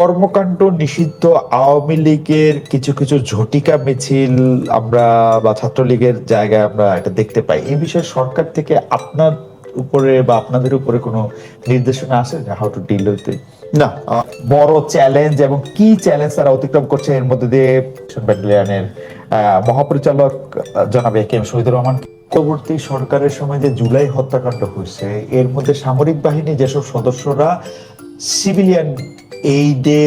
কর্মকাণ্ড নিষিদ্ধ আওয়ামী লীগের কিছু কিছু ঝটিকা মিছিল আমরা বা ছাত্রলীগের জায়গায় আমরা এটা দেখতে পাই। এই বিষয়ে সরকার থেকে আপনার উপরে বা আপনাদের উপরে কোনো নির্দেশনা আছে? যে হাউ টু ডিল উইথ না। বড় চ্যালেঞ্জ এবং কি চ্যালেঞ্জ তারা অতিক্রম করছে এর মধ্যে দিয়ে ব্যাটালিয়নের মহাপরিচালক জনাব A K M Shahidur Rahman. পরবর্তী সরকারের সময় যে জুলাই হত্যাকাণ্ড হয়েছে এর মধ্যে সামরিক বাহিনী যেসব সদস্যরা সিভিলিয়ান এইডে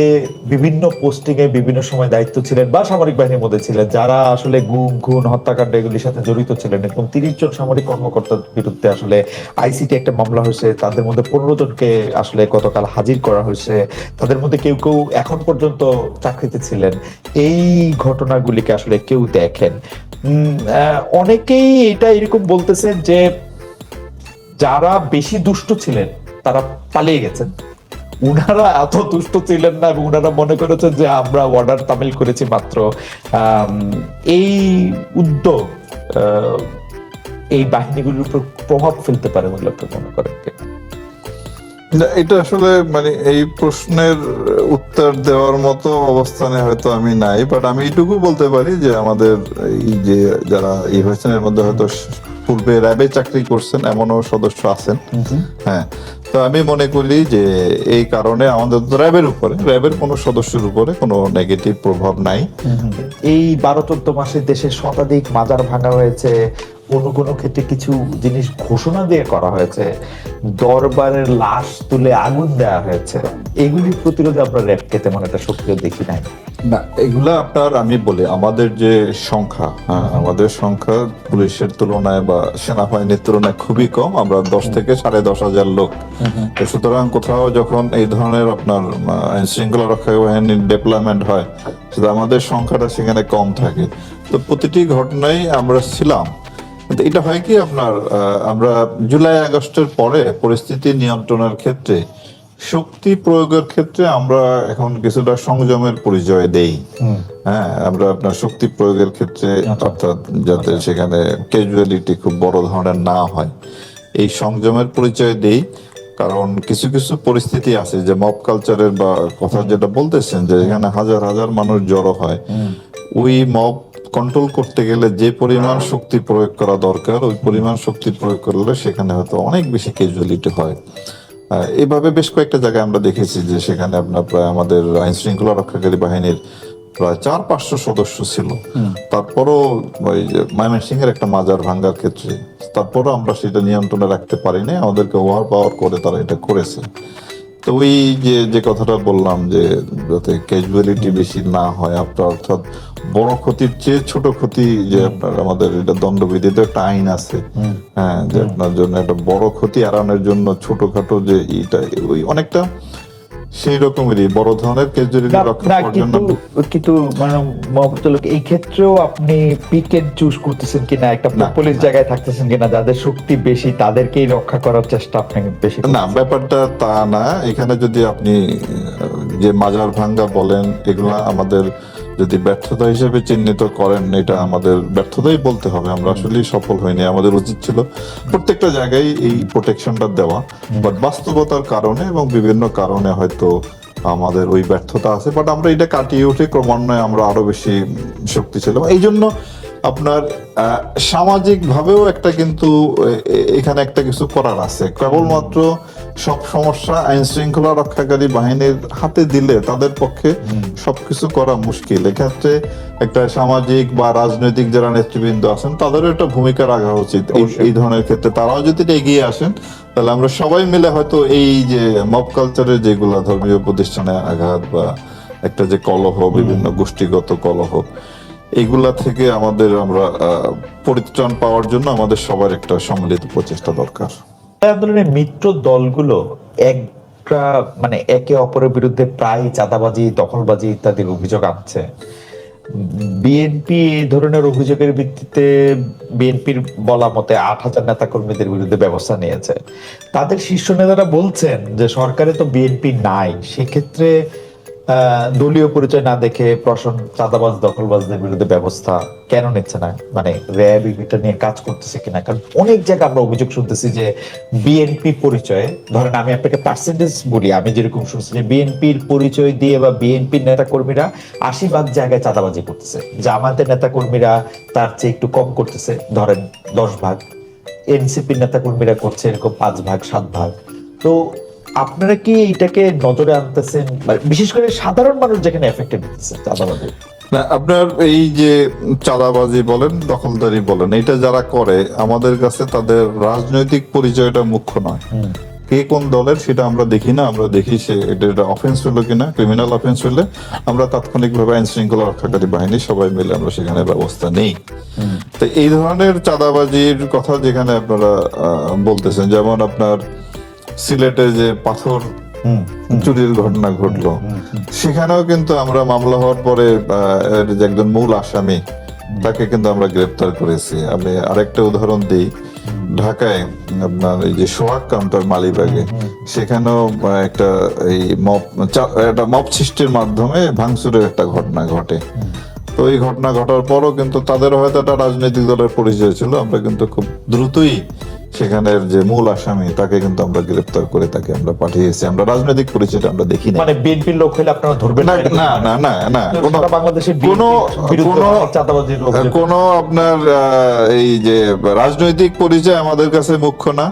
বিভিন্ন পোস্টিং এ বিভিন্ন সময় দায়িত্ব ছিলেন বা সামরিক বাহিনীর মধ্যে ছিলেন, যারা আসলে গুম, খুন, হত্যাকাণ্ড এগুলির সাথে জড়িত ছিলেন এবং তিরিশ জন সামরিক কর্মকর্তার বিরুদ্ধে আসলে আইসিটি একটা মামলা হয়েছে, তাদের মধ্যে পনেরো জনকে আসলে গতকাল হাজির করা হয়েছে, তাদের মধ্যে কেউ কেউ এখন পর্যন্ত চাকরিতে ছিলেন। এই ঘটনাগুলিকে আসলে কেউ দেখেন। অনেকেই এটা এরকম বলতেছেন যে যারা বেশি দুষ্ট ছিলেন, তারা পালিয়ে গেছেন। উনারা এত দুষ্ট ছিলেন না এবং উনারা মনে করেছেন যে আমরা অর্ডার তামিল করেছি মাত্র। এই উদ্যোগ এই বাহিনীগুলির উপর প্রভাব ফেলতে পারে বলে আপনি মনে করেন এটা আসলে মানে এই প্রশ্নের উত্তর দেওয়ার মতো অবস্থানে হয়তো আমি নাই বাট আমি এইটুকু বলতে পারি যে আমাদের এই যে যারা ই হয়েছেন, এর মধ্যে হয়তো পূর্বে র্যাবে চাকরি করছেন এমনও সদস্য আছেন। হ্যাঁ তো আমি মনে করি যে এই কারণে আমাদের তো র্যাবের উপরে র্যাবের কোনো সদস্যের উপরে কোনো নেগেটিভ প্রভাব নাই। এই বারো চোদ্দ মাসে দেশে শতাধিক মাজার ভাঙা হয়েছে কোনো কোনো ক্ষেত্রে কিছু জিনিস ঘোষণা দিয়ে করা হয়েছে দরবারের লাশ তুলে আগুন দেওয়া হয়েছে। এগুলির প্রতিরোধে আমরা র্যাবকে তেমন একটা সক্রিয় দেখি নাই। না এগুলা আপনার আমি বলি আমাদের যে সংখ্যা হ্যাঁ, আমাদের সংখ্যা পুলিশের তুলনায় বা সেনাবাহিনীর তুলনায় খুবই কম আমরা দশ থেকে সাড়ে দশ হাজার লোক। তো সুতরাং কোথাও যখন এই ধরনের আপনার আইন শৃঙ্খলা রক্ষা বাহিনীর ডেভেলপমেন্ট হয় সেটা আমাদের সংখ্যাটা সেখানে কম থাকে। তো প্রতিটি ঘটনায় আমরা ছিলাম এটা হয় কি আপনার আমরা জুলাই আগস্টের পরে পরিস্থিতি নিয়ন্ত্রণের ক্ষেত্রে শক্তি প্রয়োগের ক্ষেত্রে আমরা এখন কিছুটা সংযমের পরিচয় দেই। হ্যাঁ আমরা আপনার শক্তি প্রয়োগের ক্ষেত্রে অর্থাৎ যাতে সেখানে ক্যাজুয়ালিটি খুব বড় ধরনের না হয় এই সংযমের পরিচয় দেই। কারণ কিছু কিছু পরিস্থিতি আছে যে মব কালচারের বা কথা যেটা বলতেছেন যে এখানে হাজার হাজার মানুষ জড়ো হয়। ওই মব কন্ট্রোল করতে গেলে যে পরিমাণ শক্তি প্রয়োগ করা দরকার ওই পরিমাণ শক্তি প্রয়োগ করলে সেখানে হয়তো অনেক বেশি ক্যাজুয়ালিটি হয়। এভাবে বেশ কয়েকটা জায়গায় আমরা দেখেছি যে সেখানে আপনার প্রায় আমাদের আইন শৃঙ্খলা রক্ষাকারী বাহিনীর প্রায় চার পাঁচশো সদস্য ছিল। তারপরও ওই যে ময়মনসিং এর একটা মাজার ভাঙ্গার ক্ষেত্রে তারপরও আমরা সেটা নিয়ন্ত্রণে রাখতে পারিনি। আমাদেরকে ওভার পাওয়ার করে তারা এটা করেছে। তো ওই যে যে কথাটা বললাম যে যাতে ক্যাজুয়ালিটি বেশি না হয় আপনার অর্থাৎ বড় ক্ষতির চেয়ে ছোট ক্ষতি যে আপনার আমাদের এটা দণ্ডবিধিতে একটা আইন আছে। হ্যাঁ যে আপনার জন্য একটা বড় ক্ষতি এড়ানোর জন্য ছোটখাটো যে এটা ওই অনেকটা সেই রকমেরই বড় ধরনের কেস রক্ষা জন্য। কিন্তু কিন্তু মানে মহাপরিচালক এই ক্ষেত্রেও আপনি পিকেট চুজ করতেছেন কিনা একটা পুলিশ জায়গায় থাকতেছেন কিনা যাদের শক্তি বেশি তাদেরকেই রক্ষা করার চেষ্টা আপনি বেশি না ব্যাপারটা তা না। এখানে যদি আপনি যে মাজার ভাঙ্গা বলেন এগুলা আমাদের যদি ব্যর্থতা হিসেবে চিহ্নিত করেন, এটা আমাদের ব্যর্থতাই বলতে হবে। আমরা আসলে সফল হইনি, আমাদের উচিত ছিল প্রত্যেকটা জায়গায় এই প্রোটেকশনটা দেওয়া। বাট বাস্তবতার কারণে এবং বিভিন্ন কারণে হয়তো আমাদের ওই ব্যর্থতা আছে। বাট আমরা এটা কাটিয়ে উঠে ক্রমান্বয়ে আমরা আরও বেশি শক্তি শক্তিশালী। এই জন্য আপনার সামাজিক ভাবেও একটা কিন্তু এখানে একটা কিছু করার আছে। কেবলমাত্র সব সমস্যা আইন শৃঙ্খলা রক্ষাকারী বাহিনীর হাতে দিলে তাদের পক্ষে সবকিছু করা মুশকিল। এক্ষেত্রে একটা সামাজিক বা রাজনৈতিক যারা নেতৃবৃন্দ আছেন তাদেরও একটা ভূমিকা রাখা উচিত। এই- এই ধরনের ক্ষেত্রে তারাও যদি এগিয়ে আসেন তাহলে আমরা সবাই মিলে হয়তো এই যে মব কালচারের যেগুলা ধর্মীয় প্রতিষ্ঠানে আঘাত বা একটা যে কলহ বিভিন্ন গোষ্ঠীগত কলহ এইগুলা থেকে আমাদের আমরা পরিত্রাণ পাওয়ার জন্য আমাদের সবার একটা সম্মিলিত প্রচেষ্টা দরকার। আন্দোলনের মিত্র দলগুলো একটা মানে একে অপরের বিরুদ্ধে প্রায় চাঁদাবাজি, দখলবাজি ইত্যাদির অভিযোগ আনছে। বিএনপি এই ধরনের অভিযোগের ভিত্তিতে বিএনপির বলা মতে আট হাজার নেতা কর্মীদের বিরুদ্ধে ব্যবস্থা নিয়েছে। তাদের শীর্ষ নেতারা বলছেন যে সরকারে তো বিএনপি নাই, সেক্ষেত্রে দলীয় পরিচয় না দেখে প্রশাসন চাঁদাবাজ, দখলবাজদের বিরুদ্ধে ব্যবস্থা কেন নিচ্ছে না? মানে র্যাব এটা নিয়ে কাজ করতেছে কিনা? কারণ অনেক জায়গায় আমরা অভিযোগ শুনতেছি যে বিএনপি পরিচয়ে, ধরেন আমি আপনাকে পার্সেন্টেজ বলি, আমি যেরকম শুনছি যে বিএনপির পরিচয় দিয়ে বা বিএনপির নেতা কর্মীরা আশি ভাগ জায়গায় চাঁদাবাজি করতেছে। জামাতের নেতা কর্মীরা তার চেয়ে একটু কম করতেছে, ধরেন দশ ভাগ। এনসিপির নেতা কর্মীরা করছে এরকম পাঁচ ভাগ, সাত ভাগ। তো আপনারা কি এটাকে নজরে আনতেছেন? মানে বিশেষ করে সাধারণ মানুষ যেখানে এফেক্টেড হচ্ছে চাঁদাবাজি। না আপনার এই যে চাঁদাবাজি বলেন দখলদারি বলেন এটা যারা করে আমাদের কাছে তাদের রাজনৈতিক পরিচয়টা মুখ্য নয়। কে কোন দলের সেটা আমরা দেখি না আমরা দেখি সে এটা অফেন্স হলো কিনা ক্রিমিনাল অফেন্স হলে আমরা তাৎক্ষণিকভাবে আইন শৃঙ্খলা রক্ষাকারী বাহিনী সবাই মিলে আমরা সেখানে ব্যবস্থা নেই। তো এই ধরনের চাঁদাবাজির কথা যেখানে আপনারা বলতেছেন যেমন আপনার সিলেটে যে পাথর চুরির ঘটনা ঘটলো সেখানেও কিন্তু আমরা মামলা হওয়ার পরে যে একজন মূল আসামি তাকে কিন্তু আমরা গ্রেপ্তার করেছি। আমি আরেকটা উদাহরণ দিই ঢাকায় আপনার এই যে সোহাগ কাউন্টার মালিবাগে সেখানেও একটা এই মপ একটা মব সৃষ্টির মাধ্যমে ভাঙচুরের একটা ঘটনা ঘটে। তো এই ঘটনা ঘটার পরও কিন্তু তাদের হয়তো একটা রাজনৈতিক দলের পরিচয় ছিল আমরা কিন্তু খুব দ্রুতই সেখানের যে মূল আসামি তাকে কিন্তু আমরা গ্রেপ্তার করে তাকে আমরা পাঠিয়েছি। আমরা রাজনৈতিক পরিচয়টা আমরা দেখি না মানে বিএনপির লোক হলে আপনারা ধরবেন না না না না না কোনো বাংলাদেশের কোনো কোন আপনার আহ, এই যে রাজনৈতিক পরিচয় আমাদের কাছে মুখ্য না।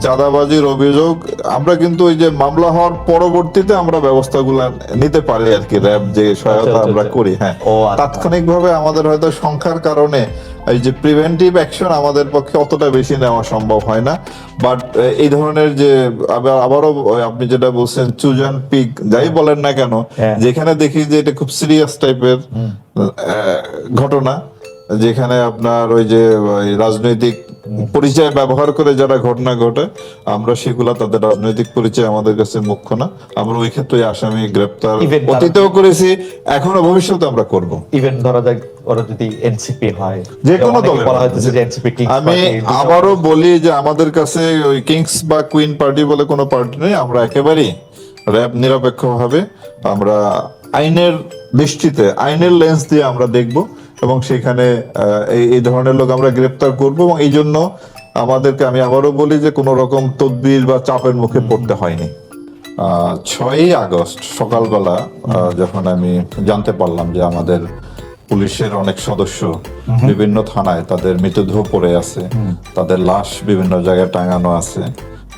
চাঁদাবাজির অভিযোগ আমরা কিন্তু ওই যে মামলা হওয়ার পরবর্তীতে আমরা ব্যবস্থাগুলো নিতে পারি আর কি র্যাব যে সহায়তা আচ্ছা, আমরা আচ্ছা। করি হ্যাঁ ও, আচ্ছা। তাৎক্ষণিকভাবে আমাদের হয়তো সংখ্যার কারণে এই যে প্রিভেন্টিভ অ্যাকশন আমাদের পক্ষে অতটা বেশি নেওয়া সম্ভব হয় না বাট এই ধরনের যে আবার আবারও আপনি যেটা বলছেন চুজান পিক যাই বলেন না কেন হ্যাঁ। যেখানে দেখি যে এটা খুব সিরিয়াস টাইপের ঘটনা যেখানে আপনার ওই যে রাজনৈতিক পরিচয় ব্যবহার করে যারা ঘটনা ঘটে আমরা সেগুলা তাদের রাজনৈতিক পরিচয় আমাদের কাছে মুখ্য না। আমরা ওই ক্ষেত্রে আসামি গ্রেপ্তার অতীতেও করেছি এখনও ভবিষ্যতে আমরা করব। ইভেন ধরা যাক ওরা যদি এনসিপি হয় যে কোনো বলা যে এনসিপি আমি আবারও বলি যে আমাদের কাছে ওই কিংস বা কুইন পার্টি বলে কোনো পার্টি নেই আমরা একেবারেই র্যাব নিরপেক্ষ নিরপেক্ষভাবে আমরা আইনের দৃষ্টিতে আইনের লেন্স দিয়ে আমরা দেখব। এবং সেখানে এই ধরনের লোক আমরা গ্রেপ্তার করব এবং এই জন্য আমাদেরকে আমি আবারও বলি যে কোনো রকম তদবির বা চাপের মুখে পড়তে হয়নি। ছয়ই আগস্ট সকালবেলা যখন আমি জানতে পারলাম যে আমাদের পুলিশের অনেক সদস্য বিভিন্ন থানায় তাদের মৃতদেহ পড়ে আছে তাদের লাশ বিভিন্ন জায়গায় টাঙানো আছে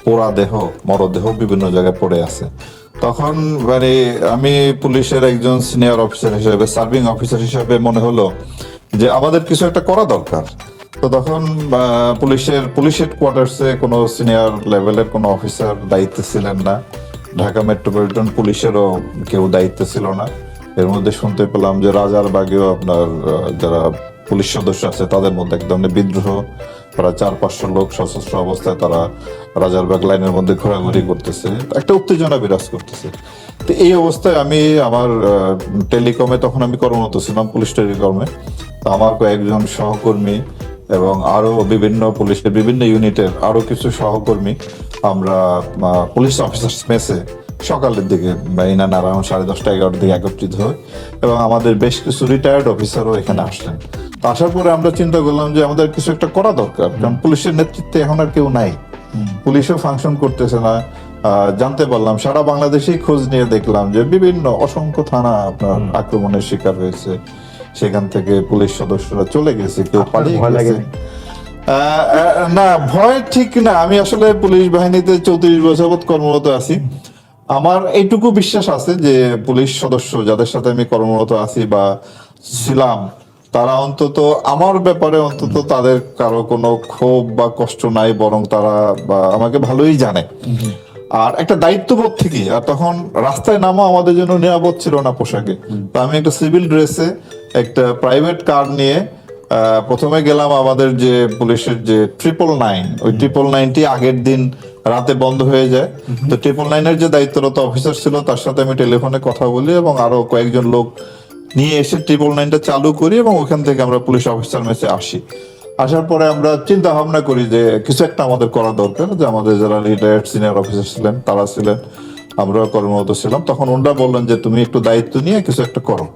পোড়া দেহ মরদেহ বিভিন্ন জায়গায় পড়ে আছে। তখন মানে আমি পুলিশের একজন সিনিয়র অফিসার হিসেবে সার্ভিং অফিসার হিসেবে মনে হলো যে আমাদের কিছু একটা করা দরকার। তো তখন পুলিশের পুলিশ হেডকোয়ার্টার্সে কোনো সিনিয়র লেভেলের কোনো অফিসার দায়িত্বে ছিলেন না। ঢাকা মেট্রোপলিটন পুলিশেরও কেউ দায়িত্বে ছিল না। এর মধ্যে শুনতে পেলাম যে রাজার বাগেও আপনার যারা পুলিশ সদস্য আছে, তাদের মধ্যে এক ধরনের বিদ্রোহ, প্রায় চার, পাঁচশো লোক সশস্ত্র অবস্থায় তারা রাজারবাগ লাইনের মধ্যে ঘোরাঘুরি করতেছে। একটা উত্তেজনা বিরাজ করতেছে। তো এই অবস্থায় আমি আমার টেলিকমে তখন আমি কর্মরত ছিলাম, পুলিশ টেলিকমে। তো আমার কয়েকজন সহকর্মী এবং আরও বিভিন্ন পুলিশের বিভিন্ন ইউনিটের আরও কিছু সহকর্মী আমরা পুলিশ অফিসার মেসে সকালের দিকে ইনা নারায়ণ সাড়ে দশটা, এগারোটার দিকে একত্রিত হয় এবং আমাদের বেশ কিছু রিটায়ার্ড অফিসারও এখানে আসলেন। আসার পরে আমরা চিন্তা করলাম যে আমাদের কিছু একটা করা দরকার। কারণ পুলিশের নেতৃত্বে এখন আর কেউ নাই। পুলিশও ফাংশন করতেছে না। জানতে পারলাম সারা বাংলাদেশেই খোঁজ নিয়ে দেখলাম যে বিভিন্ন অসংখ্য থানা আপনার আক্রমণের শিকার হয়েছে। সেখান থেকে পুলিশ সদস্যরা চলে গেছে কেউ পালিয়ে গেছে। না ভয় ঠিক না। আমি আসলে পুলিশ বাহিনীতে চৌত্রিশ বছর কর্মরত আছি। আমার এইটুকু বিশ্বাস আছে যে পুলিশ সদস্য যাদের সাথে আমি কর্মরত আছি বা ছিলাম তারা অন্তত আমার ব্যাপারে অন্তত তাদের কারও কোনো ক্ষোভ বা কষ্ট নাই, বরং তারা বা আমাকে ভালোই জানে। আর একটা দায়িত্ববোধ থেকে, আর তখন রাস্তায় নামা আমাদের জন্য নিরাপদ ছিল না পোশাকে। তো আমি একটা সিভিল ড্রেসে একটা প্রাইভেট কার নিয়ে প্রথমে গেলাম আমাদের যে পুলিশের যে ট্রিপল নাইন ওই ট্রিপল নাইনটি আগের দিন রাতে বন্ধ হয়ে যায়। তো ট্রিপল নাইনের যে দায়িত্বরত অফিসার ছিল, তার সাথে আমি টেলিফোনে কথা বলি এবং আরও কয়েকজন লোক নিয়ে এসে ট্রিপল নাইনটা চালু করি এবং ওখান থেকে আমরা পুলিশ অফিসার মেসে আসি। আসার পরে আমরা চিন্তা ভাবনা করি যে কিছু একটা আমাদের করা দরকার, যে আমাদের যারা রিটায়ার্ড সিনিয়র অফিসার ছিলেন, তারা ছিলেন, আমরা কর্মরত ছিলাম। তখন ওনারা বললেন যে তুমি একটু দায়িত্ব নিয়ে কিছু একটা করো।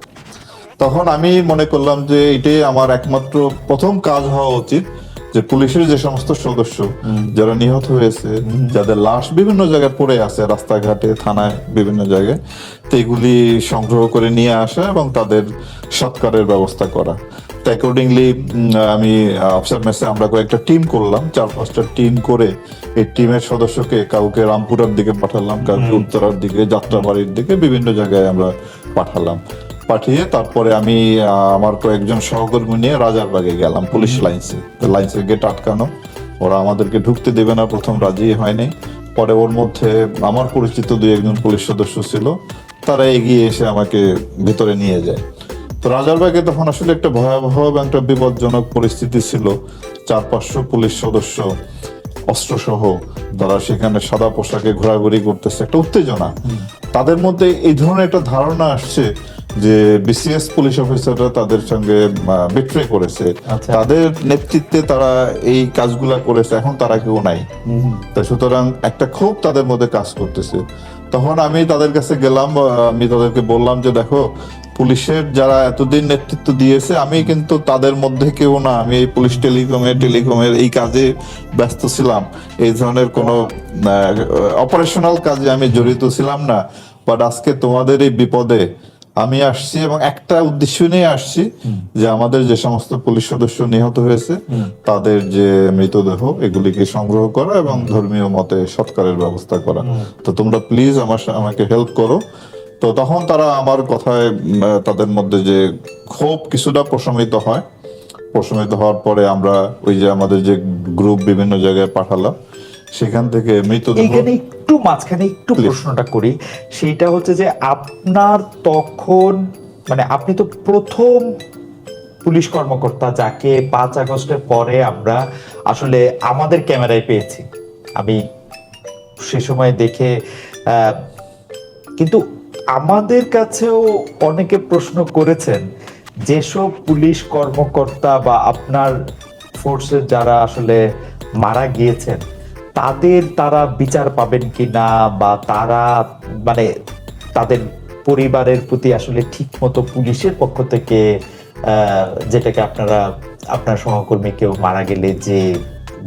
তখন আমি মনে করলাম যে এটাই আমার একমাত্র প্রথম কাজ হওয়া উচিত। যে পুলিশের যে সমস্ত সদস্য যারা নিহত হয়েছে যাদের লাশ বিভিন্ন জায়গায় পড়ে আছে রাস্তাঘাটে থানায় বিভিন্ন জায়গায় এগুলি সংগ্রহ করে নিয়ে আসা এবং তাদের সৎকারের ব্যবস্থা করা। অ্যাকর্ডিংলি আমি অফিসার মেসে আমরা কয়েকটা টিম করলাম। চার পাঁচটা টিম করে এই টিমের সদস্যকে কাউকে রামপুরার দিকে পাঠালাম কাউকে উত্তরার দিকে যাত্রাবাড়ির দিকে বিভিন্ন জায়গায় আমরা পাঠালাম। পাঠিয়ে তারপরে আমি আমার কয়েকজন সহকর্মী নিয়ে রাজারবাগে গেলাম পুলিশ লাইন্সে। লাইন্সের গেট আটকানো। ওরা আমাদেরকে ঢুকতে দেবে না প্রথম রাজি হয়নি। পরে ওর মধ্যে আমার পরিচিত দুই একজন পুলিশ সদস্য ছিল তারা এগিয়ে এসে আমাকে ভিতরে নিয়ে যায়। তো রাজারবাগে তখন আসলে একটা ভয়াবহ এবং একটা বিপজ্জনক পরিস্থিতি ছিল। চার পাঁচশো পুলিশ সদস্য অস্ত্রসহ তারা সেখানে সাদা পোশাকে ঘোরাঘুরি করতেছে। একটা উত্তেজনা। তাদের মধ্যে এই ধরনের একটা ধারণা আসছে যে বিসিএস পুলিশ অফিসাররা তাদের সঙ্গে বিট্রে করেছে। আচ্ছা। তাদের নেতৃত্বে তারা এই কাজগুলা করেছে এখন তারা কেউ নাই। তা সুতরাং একটা ক্ষোভ তাদের মধ্যে কাজ করতেছে। তখন আমি তাদের কাছে গেলাম আমি তাদেরকে বললাম যে দেখো পুলিশের যারা এতদিন নেতৃত্ব দিয়েছে আমি কিন্তু তাদের মধ্যে কেউ না। আমি এই পুলিশ টেলিকমে টেলিকমের এই কাজে ব্যস্ত ছিলাম। এই ধরনের কোনো অপারেশনাল কাজে আমি জড়িত ছিলাম না। বাট আজকে তোমাদের এই বিপদে আমি আসছি এবং একটা উদ্দেশ্য নিয়ে আসছি যে আমাদের যে সমস্ত পুলিশ সদস্য নিহত হয়েছে, তাদের যে মৃতদেহ, এগুলিকে সংগ্রহ করা এবং ধর্মীয় মতে সৎকারের ব্যবস্থা করা। তো তোমরা প্লিজ আমার আমাকে হেল্প করো। তো তখন তারা আমার কথায় তাদের মধ্যে যে ক্ষোভ কিছুটা প্রশমিত হয়। প্রশমিত হওয়ার পরে আমরা ওই যে আমাদের যে গ্রুপ বিভিন্ন জায়গায় পাঠালাম সেখান থেকে মৃতদেহ এইখানে একটু মাঝখানে একটু প্রশ্নটা করি। সেটা হচ্ছে যে আপনার তখন মানে আপনি তো প্রথম পুলিশ কর্মকর্তা যাকে পাঁচ আগস্টের পরে আমরা আসলে আমাদের ক্যামেরায় পেয়েছি। আমি সে সময় দেখে আহ, কিন্তু আমাদের কাছেও অনেকে প্রশ্ন করেছেন যেসব পুলিশ কর্মকর্তা বা আপনার ফোর্সের যারা আসলে মারা গিয়েছেন তাদের তারা বিচার পাবেন কি না বা তারা মানে তাদের পরিবারের প্রতি আসলে ঠিক মতো পুলিশের পক্ষ থেকে যেটাকে আপনারা, আপনার সহকর্মী কেউ মারা গেলে যে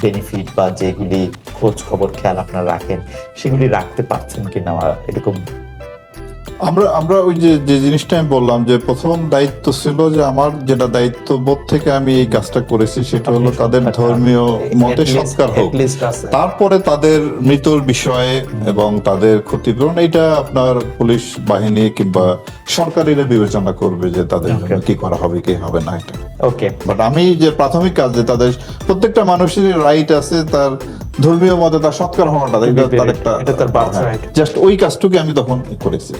বেনিফিট বা যেগুলি খোঁজ খবর, খেয়াল আপনারা রাখেন, সেগুলি রাখতে পারছেন কিনা, এরকম আমরা আমরা ওই যে যে জিনিসটা আমি বললাম যে প্রথম দায়িত্ব ছিল যে আমার যেটা দায়িত্ব বোধ থেকে আমি এই কাজটা করেছি সেটা হলো তাদের ধর্মীয় মতে সৎকার হোক। তারপরে তাদের মৃতর বিষয়ে এবং তাদের ক্ষতিপূরণ এটা আপনার পুলিশ বাহিনী কিংবা সরকারিরা বিবেচনা করবে যে তাদের জন্য কি করা হবে কি হবে না এটা। ওকে বাট আমি যে প্রাথমিক কাজ যে তাদের প্রত্যেকটা মানুষের রাইট আছে তার ধর্মীয় মতে তার সৎকার হওয়াটা তার একটা। জাস্ট ওই কাজটুকু আমি তখন করেছি।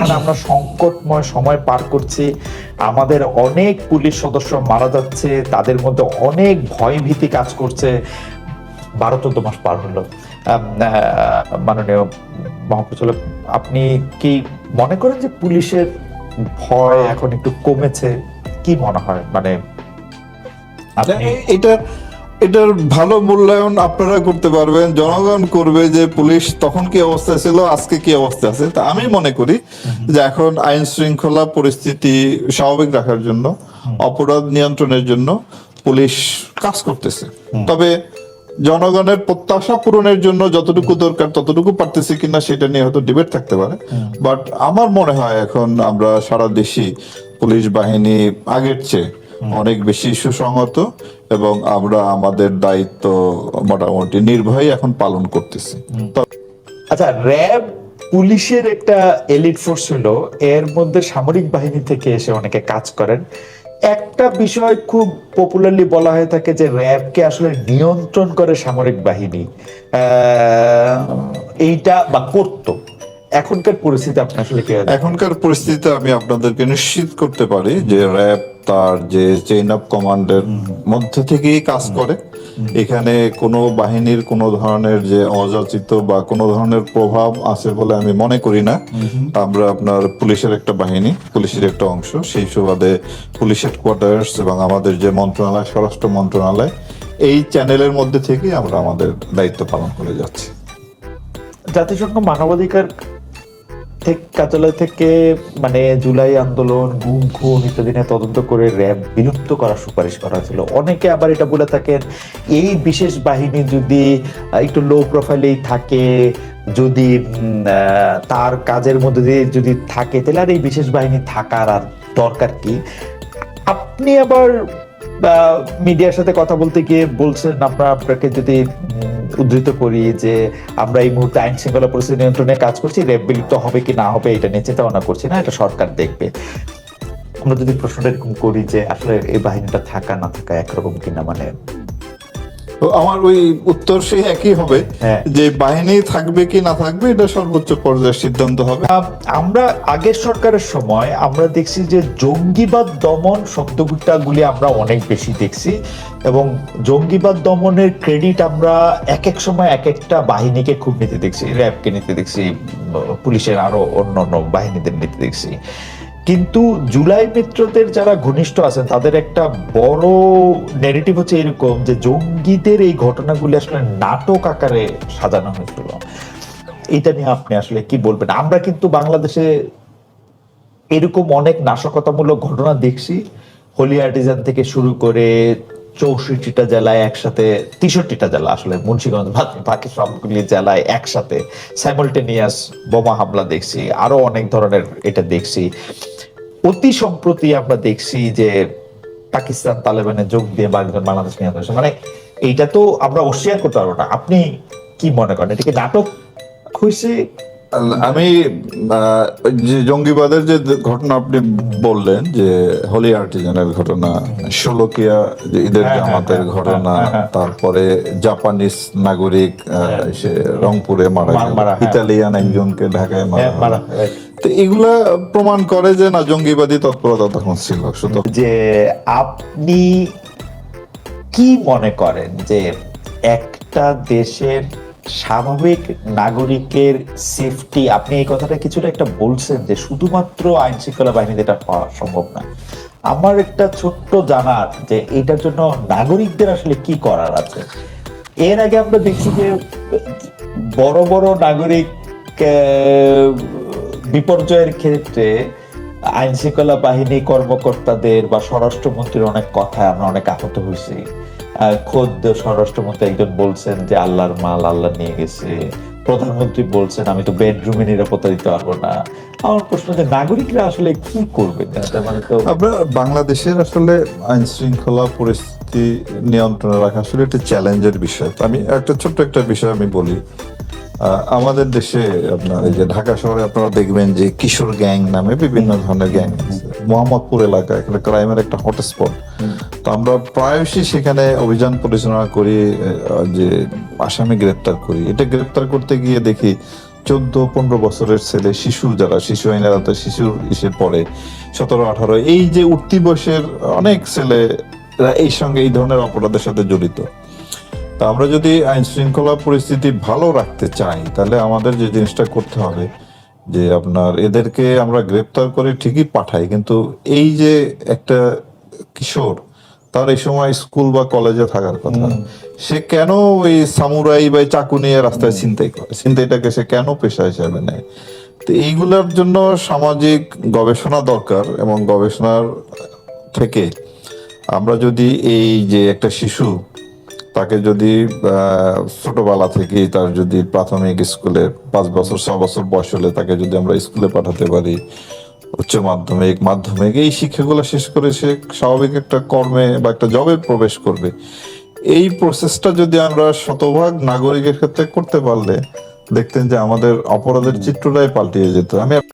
মানে আমরা সংকটময় সময় পার করছি। আমাদের অনেক পুলিশ সদস্য মারা যাচ্ছে তাদের মধ্যে অনেক ভয় ভীতি কাজ করছে। বারো চোদ্দ মাস পার হলো। মাননীয় মহাপ্রচালক আপনি কি মনে করেন যে পুলিশের ভয় এখন একটু কমেছে? কি মনে হয়? মানে এটা এটার ভালো মূল্যায়ন আপনারা করতে পারবেন। জনগণ করবে যে পুলিশ তখন কি অবস্থা ছিল আজকে কি অবস্থা আছে। তা আমি মনে করি যে এখন আইন শৃঙ্খলা পরিস্থিতি স্বাভাবিক রাখার জন্য অপরাধ নিয়ন্ত্রণের জন্য পুলিশ কাজ করতেছে। তবে জনগণের প্রত্যাশা পূরণের জন্য যতটুকু দরকার ততটুকু পারতেছে কিনা সেটা নিয়ে হয়তো ডিবেট থাকতে পারে। বাট আমার মনে হয় এখন আমরা সারা দেশি পুলিশ বাহিনী আগের চেয়ে অনেক বেশি সুসংহত এবং আমরা আমাদের দায়িত্ব মোটামুটি নির্ভয় এখন পালন করতেছি। আচ্ছা র্যাব পুলিশের একটা এলিট ফোর্স ছিল এর মধ্যে সামরিক বাহিনী থেকে এসে অনেকে কাজ করেন। একটা বিষয় খুব পপুলারলি বলা হয়ে থাকে যে র্যাবকে আসলে নিয়ন্ত্রণ করে সামরিক বাহিনী। আহ, এইটা বা করতো। এখনকার পরিস্থিতি আপনি আসলে কি? এখনকার পরিস্থিতিতে আমি আপনাদেরকে নিশ্চিত করতে পারি যে র্যাব তার যে চেইন অফ কমান্ডের মধ্যে থেকেই কাজ করে। এখানে কোনো বাহিনীর কোনো ধরনের যে অযাচিত বা কোনো ধরনের প্রভাব আছে বলে আমি মনে করি না। আমরা আপনার পুলিশের একটা বাহিনী পুলিশের একটা অংশ। সেই সুবাদে পুলিশ হেডকোয়ার্টার্স এবং আমাদের যে মন্ত্রণালয় স্বরাষ্ট্র মন্ত্রণালয় এই চ্যানেলের মধ্যে থেকেই আমরা আমাদের দায়িত্ব পালন করে যাচ্ছি। জাতিসংঘ মানবাধিকার থেকে কার্যালয় থেকে মানে জুলাই আন্দোলন, গুম, খুন ইত্যাদি নিয়ে তদন্ত করে র্যাব বিলুপ্ত করার সুপারিশ করা ছিল অনেকে আবার এটা বলে থাকেন, এই বিশেষ বাহিনী যদি একটু লো প্রোফাইলেই থাকে, যদি তার কাজের মধ্যে দিয়ে যদি থাকে, তাহলে আর এই বিশেষ বাহিনী থাকার আর দরকার কি? আপনি আবার মিডিয়ার সাথে কথা বলতে গিয়ে বলছেন আমরা আপনাকে যদি উদ্ধৃত করি যে আমরা এই মুহূর্তে আইন শৃঙ্খলা পরিস্থিতি নিয়ন্ত্রণে কাজ করছি র্যাব বিলুপ্ত হবে কি না হবে এটা নিয়ে চিন্তা ভাবনা করছি না, এটা সরকার দেখবে। আমরা যদি প্রশ্নটা এরকম করি যে আসলে এই বাহিনীটা থাকা না থাকা একরকম কিনা মানে আমার ওই উত্তর সেই একই হবে হ্যাঁ। যে বাহিনী থাকবে কি না থাকবে এটা সর্বোচ্চ পর্যায়ের সিদ্ধান্ত হবে আমরা আগের সরকারের সময় আমরা দেখছি যে জঙ্গিবাদ দমন শব্দগুলি আমরা অনেক বেশি দেখছি এবং জঙ্গিবাদ দমনের ক্রেডিট আমরা এক এক সময় এক একটা বাহিনীকে খুব নিতে দেখছি র্যাবকে নিতে দেখছি পুলিশের আরও অন্য অন্য বাহিনীদের নিতে দেখছি কিন্তু জুলাই মিত্রদের যারা ঘনিষ্ঠ আছেন, তাদের একটা বড় নেগেটিভ হচ্ছে এরকম যে জঙ্গিদের এই ঘটনাগুলি আসলে নাটক আকারে সাজানো হয়েছিল। এটা নিয়ে আপনি আসলে কি বলবেন? আমরা কিন্তু বাংলাদেশে এরকম অনেক নাশকতামূলক ঘটনা দেখছি। হোলি আর্টিজান থেকে শুরু করে চৌষট্টিটা জেলায় একসাথে, তেষট্টিটা জেলা আসলে মুন্সিগঞ্জ, বাকি সবগুলি জেলায় একসাথে সাইমultaneous বোমা হামলা দেখছি, আরও অনেক ধরনের এটা দেখছি। অতি সম্প্রতি আমরা দেখছি যে পাকিস্তান তালেবানে যোগ দিয়ে বাংলাদেশ বাংলাদেশ নিয়ে হয়েছে। মানে এইটা তো আমরা অস্বীকার করতে পারব না। আপনি কি মনে করেন? এটা কি নাটক হয়েছে? আমি যে জঙ্গিবাদের যে ঘটনা আপনি বললেন যে হোলি আর্টিজানের ঘটনা ষোলকিয়া যে ঈদের হ্যাঁ, হ্যাঁ, জামাতের হ্যাঁ, ঘটনা। তারপরে জাপানিজ নাগরিক সে রংপুরে মারা গেল। ইতালিয়ান একজনকে ঢাকায় মারা মারা, তো এগুলা প্রমাণ করে যে না জঙ্গিবাদী তৎপরতা তখন ছিল। শুধু যে আপনি কি মনে করেন যে একটা দেশের স্বাভাবিক নাগরিকের সেফটি আপনি এই কথাটা কিছুটা একটা বলছেন যে শুধুমাত্র আইন শৃঙ্খলা বাহিনীতে এটা হওয়া সম্ভব না। আমার একটা ছোট্ট জানার যে এটার জন্য নাগরিকদের আসলে কি করার আছে? এর আগে আমরা দেখছি যে বড় বড় নাগরিক বিপর্যয়ের ক্ষেত্রে আইন শৃঙ্খলা বাহিনী কর্মকর্তাদের বা স্বরাষ্ট্রমন্ত্রীর অনেক কথায় আমরা অনেক আহত হয়েছি। খোদ স্বরাষ্ট্রমন্ত্রী একজন বলছেন যে আল্লাহর মাল আল্লাহ নিয়ে গেছে। প্রধানমন্ত্রী বলছেন আমি তো বেডরুমে নিরাপত্তা দিতে পারব না। আমার প্রশ্ন যে নাগরিকরা আসলে কি করবে? মানে তো আমরা বাংলাদেশের আসলে আইন শৃঙ্খলা পরিস্থিতি নিয়ন্ত্রণে রাখা আসলে একটা চ্যালেঞ্জের বিষয়। আমি একটা ছোট্ট একটা বিষয় আমি বলি। আমাদের দেশে আপনার এই যে ঢাকা শহরে আপনারা দেখবেন যে কিশোর গ্যাং নামে বিভিন্ন ধরনের গ্যাং মোহাম্মদপুর এলাকা এখানে ক্রাইমের একটা হটস্পট তো আমরা প্রায়শই সেখানে অভিযান পরিচালনা করি যে আসামি গ্রেপ্তার করি। এটা গ্রেপ্তার করতে গিয়ে দেখি চোদ্দ, পনেরো বছরের ছেলে, শিশু যারা, শিশু আইনের আওতায় শিশুর ইসে পড়ে, সতেরো, আঠারো। এই যে উঠতি বয়সের অনেক ছেলে এই সঙ্গে এই ধরনের অপরাধের সাথে জড়িত। তা আমরা যদি আইন শৃঙ্খলা পরিস্থিতি ভালো রাখতে চাই, তাহলে আমাদের যে জিনিসটা করতে হবে, যে আপনার এদেরকে আমরা গ্রেপ্তার করে ঠিকই পাঠাই। কিন্তু এই যে একটা কিশোর তার এই সময় স্কুল বা কলেজে থাকার কথা। সে কেন ওই সামুরাই বা চাকু নিয়ে রাস্তায় চিন্তাই করে? ছিনতাইটাকে সে কেন পেশা হিসেবে নেয়? তো এইগুলোর জন্য সামাজিক গবেষণা দরকার এবং গবেষণার থেকে আমরা যদি এই যে একটা শিশু তাকে যদি ছোটবেলা থেকেই তার যদি প্রাথমিক স্কুলে পাঁচ বছর ছ বছর বয়স হলে তাকে যদি আমরা স্কুলে পাঠাতে পারি উচ্চ মাধ্যমিক মাধ্যমিক, এই শিক্ষাগুলো শেষ করে সে স্বাভাবিক একটা কর্মে বা একটা জবে প্রবেশ করবে। এই প্রসেসটা যদি আমরা শতভাগ নাগরিকের ক্ষেত্রে করতে পারলে, দেখতেন যে আমাদের অপরাধের চিত্রটাই পাল্টিয়ে যেত। আমি